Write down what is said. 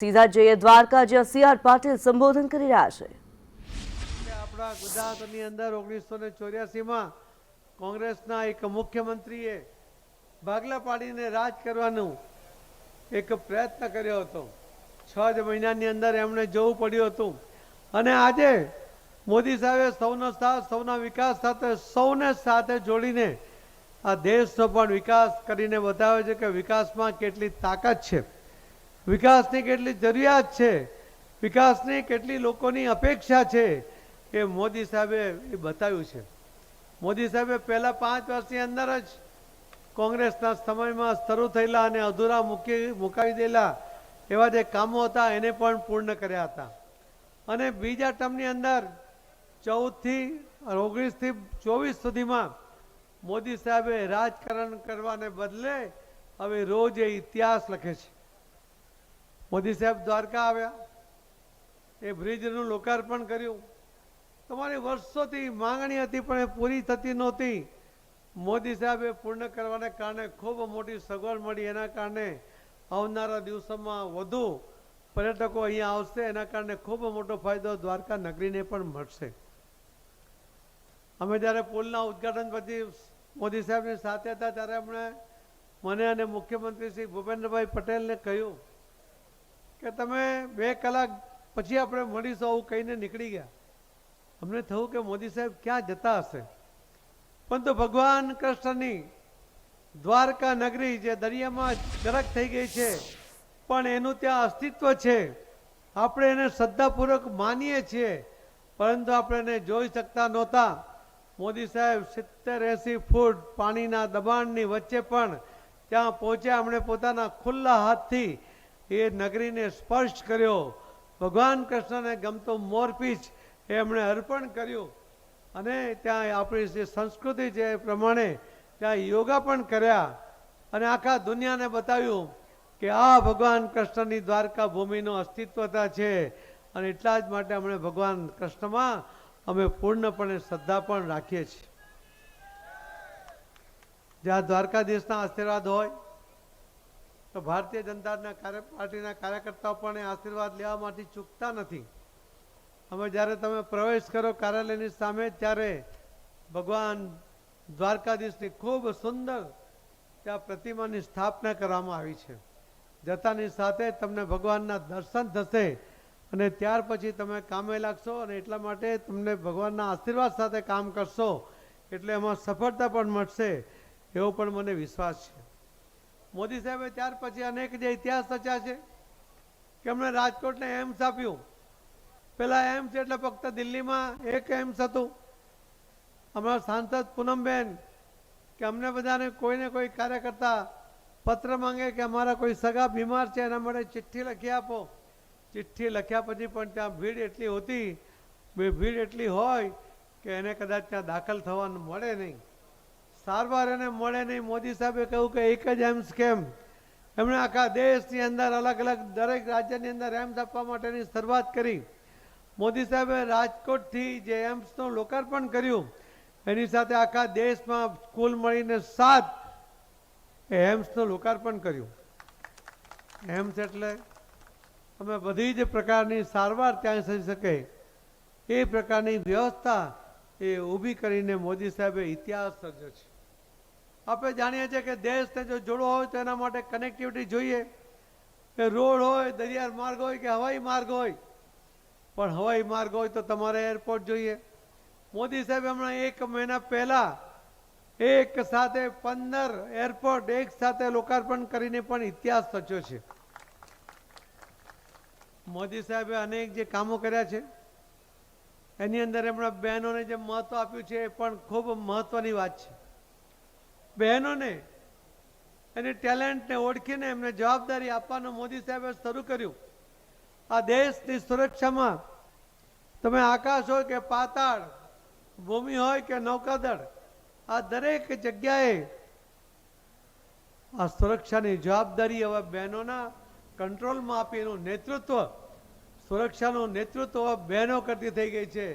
સીધા જઈએ દ્વારકા, જ્યાં સી આર પાટીલ સંબોધન કરી રહ્યા છે. આપણા ગુજરાતની અંદર ઓગણીસો ને ચોર્યાસીમાં કોંગ્રેસના એક મુખ્યમંત્રીએ ભાગલા પાડીને રાજ કરવાનું એક પ્રયત્ન કર્યો હતો. છ જ મહિનાની અંદર એમણે જોવું પડ્યું હતું. અને આજે મોદી સાહેબે સૌનો સાથ, સૌના વિકાસ સાથે, સૌને સાથે જોડીને આ દેશનો પણ વિકાસ કરીને બતાવે છે કે વિકાસમાં કેટલી તાકાત છે. વિકાસની કેટલી જરૂરિયાત છે? વિકાસની કેટલી લોકોની અપેક્ષા છે? એ મોદી સાહેબે એ બતાવ્યું છે. મોદી સાહેબે પહેલાં પાંચ વર્ષની અંદર જ કોંગ્રેસના સમયમાં શરૂ થયેલા અને અધૂરા મૂકી, મુકાવી દેલા એવા જે કામો હતા એને પણ પૂર્ણ કર્યા હતા. અને બીજા ટર્મની અંદર ચૌદથી ઓગણીસથી ચોવીસ સુધીમાં મોદી સાહેબે રાજકારણ કરવાને બદલે હવે રોજ એ ઇતિહાસ લખે છે. મોદી સાહેબ દ્વારકા આવ્યા. એ બ્રિજનું લોકાર્પણ કર્યું. તમારી વર્ષોથી માંગણી હતી પણ એ પૂરી થતી નહોતી. મોદી સાહેબે પૂર્ણ કરવાને કારણે ખૂબ મોટી સગવડ મળી. એના કારણે આવનારા દિવસોમાં વધુ પર્યટકો અહીંયા આવશે. એના કારણે ખૂબ મોટો ફાયદો દ્વારકા નગરીને પણ મળશે. અમે જ્યારે પુલના ઉદ્ઘાટન પછી મોદી સાહેબની સાથે હતા, ત્યારે અમને મને અને મુખ્યમંત્રી શ્રી ભૂપેન્દ્રભાઈ પટેલને કહ્યું કે તમે બે કલાક પછી આપણે મળીશું આવું કહીને નીકળી ગયા. અમને થયું કે મોદી સાહેબ ક્યાં જતા હશે? પરંતુ ભગવાન કૃષ્ણની દ્વારકા નગરી જે દરિયામાં ગરક થઈ ગઈ છે, પણ એનું ત્યાં અસ્તિત્વ છે. આપણે એને શ્રદ્ધાપૂર્વક માનીએ છીએ, પરંતુ આપણે એને જોઈ શકતા નહોતા. મોદી સાહેબ સિત્તેર એંસી ફૂટ પાણીના દબાણની વચ્ચે પણ ત્યાં પહોંચ્યા. એમણે પોતાના ખુલ્લા હાથથી એ નગરીને સ્પર્શ કર્યો. ભગવાન કૃષ્ણને ગમતો મોરપીચ એમણે અર્પણ કર્યું. અને ત્યાં આપણી જે સંસ્કૃતિ છે એ પ્રમાણે ત્યાં યોગા પણ કર્યા. અને આખા દુનિયાને બતાવ્યું કે આ ભગવાન કૃષ્ણની દ્વારકા ભૂમિનો અસ્તિત્વતા છે. અને એટલા જ માટે અમે ભગવાન કૃષ્ણમાં અમે પૂર્ણપણે શ્રદ્ધા પણ રાખીએ છીએ. જ્યાં દ્વારકાધીશના આશીર્વાદ હોય તો ભારતીય જનતા કાર્ય, પાર્ટીના કાર્યકર્તાઓ પણ એ આશીર્વાદ લેવા માટે ચૂકતા નથી. અમે જ્યારે તમે પ્રવેશ કરો કાર્યાલયની સામે, ત્યારે ભગવાન દ્વારકાધીશની ખૂબ સુંદર ત્યાં પ્રતિમાની સ્થાપના કરવામાં આવી છે. જતાની સાથે તમને ભગવાનના દર્શન થશે અને ત્યાર પછી તમે કામે લાગશો અને એટલા માટે તમને ભગવાનના આશીર્વાદ સાથે કામ કરશો. એટલે એમાં સફળતા પણ મળશે, એવો પણ મને વિશ્વાસ છે. મોદી સાહેબે ત્યાર પછી અનેક જે ઇતિહાસ રચ્યા છે કે એમણે રાજકોટને એમ્સ આપ્યું. પહેલાં એમ્સ એટલે ફક્ત દિલ્હીમાં એક એમ્સ હતું. અમારા સાંસદ પૂનમબેન કે અમને બધાને કોઈને કોઈ કાર્યકર્તા પત્ર માંગે કે અમારા કોઈ સગા બીમાર છે એના માટે ચિઠ્ઠી લખી આપો. ચિઠ્ઠી લખ્યા પછી પણ ત્યાં ભીડ એટલી હોતી, ભીડ એટલી હોય કે એને કદાચ ત્યાં દાખલ થવાનું મળે નહીં. સારવાર એને મળે નહીં. મોદી સાહેબે કહ્યું કે એક જ એમ્સ કેમ એમણે આખા દેશની અંદર અલગ અલગ દરેક રાજ્યની અંદર એમ્સ આપવા માટેની શરૂઆત કરી. મોદી સાહેબે રાજકોટથી જે એમ્સનું લોકાર્પણ કર્યું, એની સાથે આખા દેશમાં કુલ મળીને સાત એમ્સનું લોકાર્પણ કર્યું. એમ્સ એટલે અમે બધી જ પ્રકારની સારવાર ત્યાં થઈ શકે. એ પ્રકારની વ્યવસ્થા એ ઊભી કરીને મોદી સાહેબે ઇતિહાસ સર્જ્યો છે. આપણે જાણીએ છીએ કે દેશને જો જોડવો હોય તો એના માટે કનેક્ટિવિટી જોઈએ. કે રોડ હોય દરિયા માર્ગ હોય કે હવાઈ માર્ગ હોય. પણ હવાઈ માર્ગ હોય તો તમારે એરપોર્ટ જોઈએ. મોદી સાહેબ હમણાં એક મહિના પહેલા એક સાથે પંદર એરપોર્ટ એક સાથે લોકાર્પણ કરીને પણ ઇતિહાસ રચ્યો છે. મોદી સાહેબે અનેક જે કામો કર્યા છે. એની અંદર એમણે બહેનોને જે મહત્વ આપ્યું છે એ પણ ખૂબ મહત્વની વાત છે. બહેનોને એની ટેલેન્ટને ઓળખીને એમને જવાબદારી આપવાનું મોદી સાહેબે શરૂ કર્યું. આ દેશની સુરક્ષામાં તમે આકાશ હોય કે પાતાળ, ભૂમિ હોય કે નૌકાદળ, આ દરેક જગ્યાએ આ સુરક્ષાની જવાબદારી હવે બહેનોના કંટ્રોલમાં આપી એનું નેતૃત્વ, સુરક્ષાનું નેતૃત્વ બહેનો કરતી થઈ ગઈ છે.